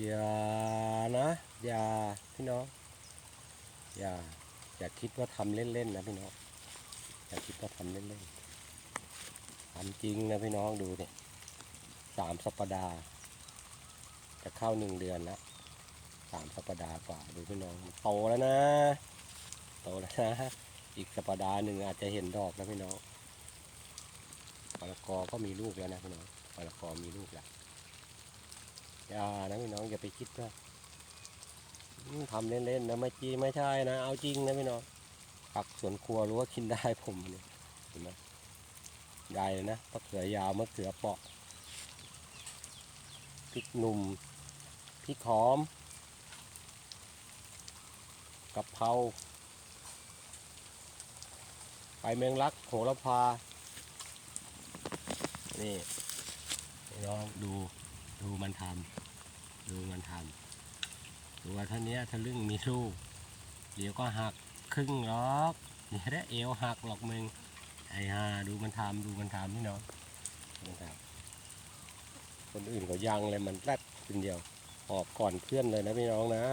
อย่านะ อย่าพี่น้อง อย่า อย่าคิดว่าทำเล่นๆนะพี่น้อง อย่าคิดว่าทำเล่นๆทำจริงนะพี่น้องดูเนี่ยสามสัปดาห์ จะเข้าหนึ่งเดือนล้วสามสัปดาห์กว่าดูพี่น้องโตแล้วนะ โตแล้วนะ อีกสัปดาห์หนึ่งอาจจะเห็นดอกแล้วพี่น้องมะละกอก็มีลูกแล้วนะพี่น้องมะละกอมีลูกแล้ว อย่านะพี่น้องอย่าไปคิดว่าอืมทำเล่นๆนะไม่จีไม่ใช่นะ เอาจริงนะพี่น้องผักสวนครัวรู้ว่ากินได้ผมเนี่ยเห็นไหมได้เลยนะมะเขือยาวมะเขือเปาะพริกหนุ่มพริกหอมกะเพราไปเมืองลักโหระพา นี่ลองดู ดูมันทำดูมันทำตัวท่านี้ทะลึ่งมีลูกเดี๋ยวก็หักครึ่งล็อกเดี๋ยได้เอวหักหรอกมึงไอ้ฮ่าดูมันทำดูมันทำพี่น้องดูมันทำคนอื่นเขายังเลยมันแรดคนเดียวออกก่อนเพื่อนเลยนะพี่น้องนะ